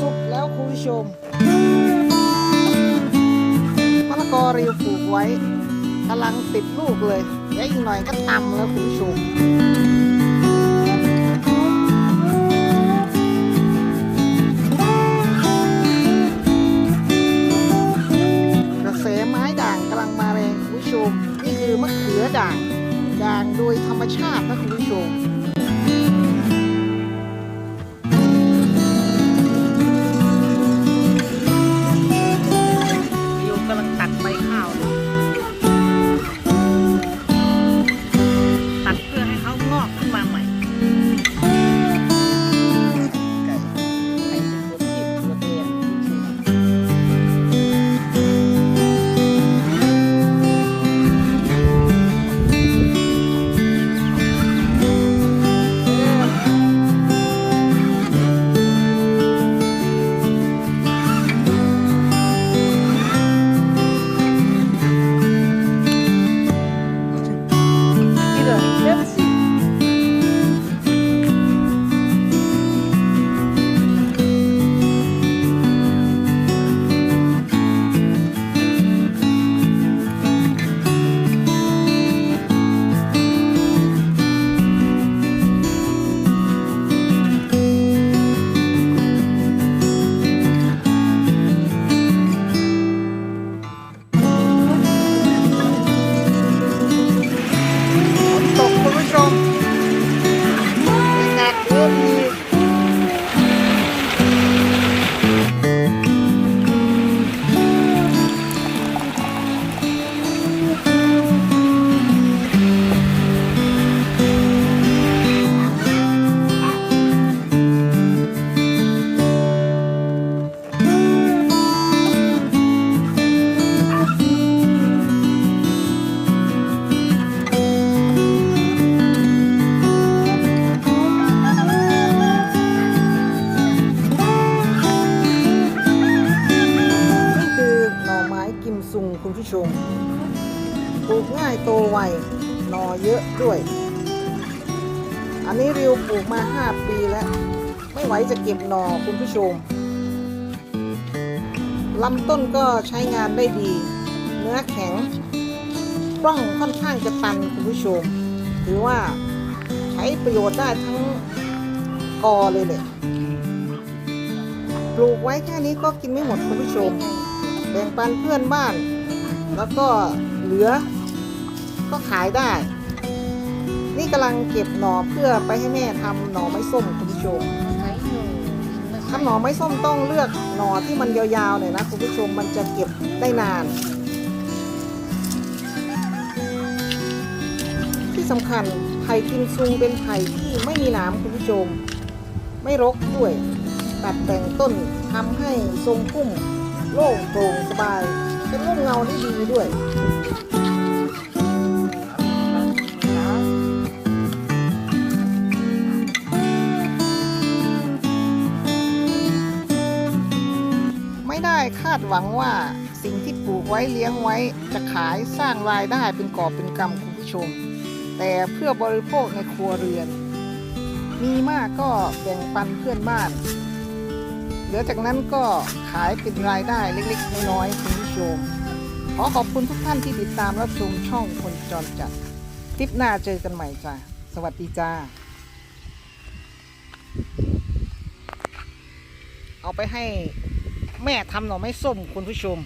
สุกแล้วคุณผู้ชมมะละกอริวปลูกไว้กำลังติดลูกเลยเดี๋ยวอีกหน่อยก็ตำแล้วคุณผู้ชมกระแสไม้ด่างกำลังมาแรงคุณผู้ชมนี่คือมะเขือด่างด่างโดยธรรมชาตินะคุณผู้ชม ซุงคุณผู้ชมปลูกง่ายโตไวหนอเยอะด้วย อันนี้ริวปลูกมา 5 ปีแล้ว ไม่ไหวจะเก็บหนอคุณผู้ชมลำต้นก็ใช้งานได้ดี เนื้อแข็งปล้องค่อนข้างจะตันคุณผู้ชม ถือว่าใช้ประโยชน์ได้ทั้งกอเลยเลยปลูกไว้แค่นี้ก็กินไม่หมดคุณผู้ชม แบ่งปันเพื่อนบ้าน แล้วก็เหลือก็ขายได้ นี่กำลังเก็บหน่อเพื่อไปให้แม่ทำหน่อไม้ส้มคุณผู้ชมทำหน่อไม้ส้มต้องเลือกหน่อที่มันยาวๆหน่อยนะคุณผู้ชมมันจะเก็บได้นาน ที่สำคัญไผ่กิมซุงเป็นไผ่ที่ไม่มีหนามคุณผู้ชม ไม่รกด้วยตัดแต่งต้นทำให้ทรงพุ่มโล่งโปร่งสบาย เป็นร่มเงาได้ดีด้วยไม่ได้คาดหวังว่าสิ่งที่ปลูกไว้เลี้ยงไว้จะขายสร้างรายได้เป็นกอบเป็นกำคุณผู้ชม แต่เพื่อบริโภคในครัวเรือน มีมากก็แบ่งปันเพื่อนบ้านเหลือจากนั้นก็ขายเป็นรายได้เล็กๆน้อยๆคุณผู้ ชม ขอขอบคุณทุกท่านที่ติดตามรับชมช่องคนจรจัด คลิปหน้าเจอกันใหม่จ้าสวัสดีจ้า เอาไปให้แม่ทำหน่อไม้ส้มคุณผู้ชม